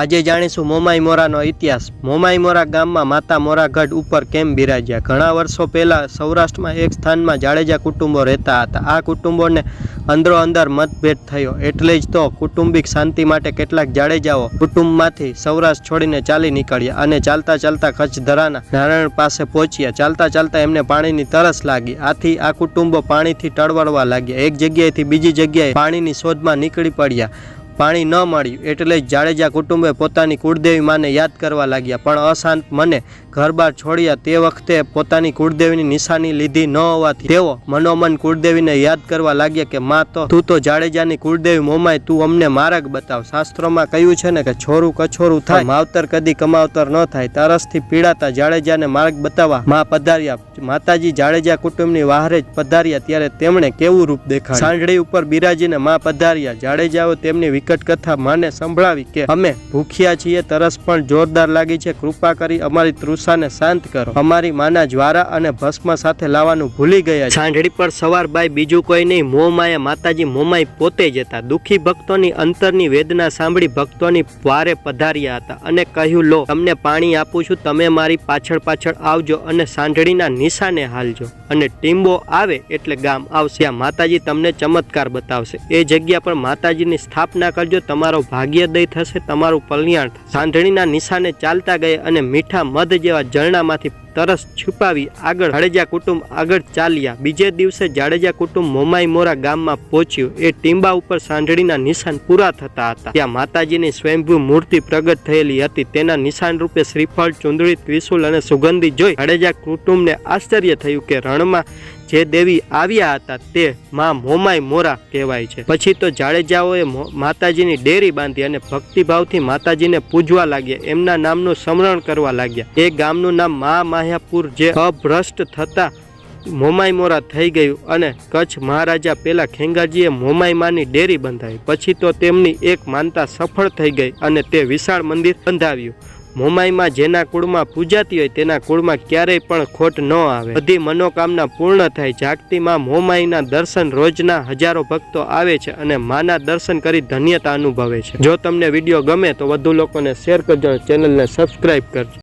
આજે જાણીશું મોમાઈ મોરાનો ઇતિહાસ. મોમાઈ મોરા ગામમાં માતા મોરાગઢ ઉપર કેમ બિરાજ્યા? ઘણા વર્ષો પહેલાં સૌરાષ્ટ્રમાં એક સ્થાનમાં જાડેજા કુટુંબો રહેતા હતા. આ કુટુંબોને અંદરો અંદર મતભેદ થયો. એટલે જ તો કુટુંબિક શાંતિ માટે કેટલાક જાડેજાઓ કુટુંબમાંથી સૌરાષ્ટ્ર છોડીને ચાલી નીકળ્યા અને ચાલતા ચાલતા કચ્છ નારાયણ પાસે પહોંચ્યા. ચાલતા ચાલતા એમને પાણીની તરસ લાગી. આથી આ કુટુંબો પાણીથી ટળવળવા લાગ્યા. એક જગ્યાએથી બીજી જગ્યાએ પાણીની શોધમાં નીકળી પડ્યા. પાણી ન મળ્યું એટલે જાડેજા કુટુંબે પોતાની કુળદેવી માને યાદ કરવા લાગ્યા. પણ અશાંત મને ઘર બાર છોડ્યા તે વખતે પોતાની કુળદેવીની નિશાની લીધી ન હોવાથી તેઓ મનોમન કુળદેવીને યાદ કરવા લાગ્યા કે, માં, તો તું તો જાડેજાની કુળદેવી મોમાય તું અમને માર્ગ બતાવ. શાસ્ત્રોમાં કહ્યું છે ને કે, છોરું કછોરું થાય, માવતર કદી કમાવતર ન થાય, તરસથી પીડાતા જાડેજાને માર્ગ બતાવવા માં પધાર્યા. માતાજી જાડેજા કુટુંબની વાહરે જ પધાર્યા ત્યારે તેમણે કેવું રૂપ દેખાડ્યું? સાંઢળી ઉપર બિરાજીને માં પધાર્યા. જાડેજાઓ તેમની વિકટ કથા માને સંભળાવી કે અમે ભૂખ્યા છીએ, તરસ પણ જોરદાર લાગી છે, કૃપા કરી અમારી તૃષાને શાંત કરો. અમારી માના જ્વારા અને ભસ્મ સાથે લાવવાનું ભૂલી ગયા છે. સાંઢળી પર સવાર બાઈ બીજું કોઈ નહીં મોહ માયા માતાજી મોમાઈ પોતે જ હતા. દુઃખી ભક્તોની અંતરની વેદના સાંભળી ભક્તોની વારે પધાર્યા હતા અને કહ્યું, લો, તમને પાણી આપું છું, તમે મારી પાછળ પાછળ આવજો અને સાંઢળીના નિશાને હાલજો. અને ટીમ્બો આવે એટલે ગામ આવશે. આ માતાજી તમને ચમત્કાર બતાવશે. એ જગ્યા પર માતાજીની સ્થાપના કરજો, તમારો ભાગ્યોદય થશે, તમારું કલ્યાણ સાંધણીના નિશાને ચાલતા ગયા અને મીઠા મધ જેવા ઝરણામાંથી તરસ છુપાવી આગળ જાડેજા કુટુંબ આગળ ચાલ્યા. બીજે દિવસે જાડેજા કુટુંબ મોમાઈ મોરા ગામમાં પહોંચ્યું. એ ટીંબા ઉપર સાંઢળીના નિશાન પૂરા થતા હતા. ત્યાં માતાજીની સ્વયંભૂ મૂર્તિ પ્રગટ થયેલી હતી. તેના નિશાન રૂપે શ્રીફળ, ચુંદડી ત્રિશુલ અને સુગંધી જોઈ જાડેજા કુટુંબને આશ્ચર્ય થયું કે રણમાં જે દેવી આવ્યા હતા તે માં મોમાઈ મોરા કહેવાય છે. પછી તો જાડેજાઓએ માતાજીની ડેરી બાંધી અને ભક્તિભાવથી માતાજીને પૂજવા લાગ્યા. એમના નામનું સ્મરણ કરવા લાગ્યા. એ ગામનું નામ મા માયાપુર જે અભ્રષ્ટ થતા મોમાઈ મોરા થઈ ગયું અને કચ્છ મહારાજા પેલા ખેંગાજીએ મોમાઈ માની ડેરી બંધાવી. પછી તો તેમની એક માનતા સફળ થઈ ગઈ અને તે વિશાળ મંદિર બંધાવ્યું. મોમાઈમાં જેના કુળમાં પૂજાતી હોય તેના કુળમાં ક્યારેય પણ ખોટ ન આવે. બધી મનોકામના પૂર્ણ થાય. જાગતી માં મોમાઈના દર્શન રોજના હજારો ભક્તો આવે છે અને માના દર્શન કરી ધન્યતા અનુભવે છે. જો તમને વીડિયો ગમે તો વધુ લોકોને શેર કરજો ચેનલને સબસ્ક્રાઈબ કરજો.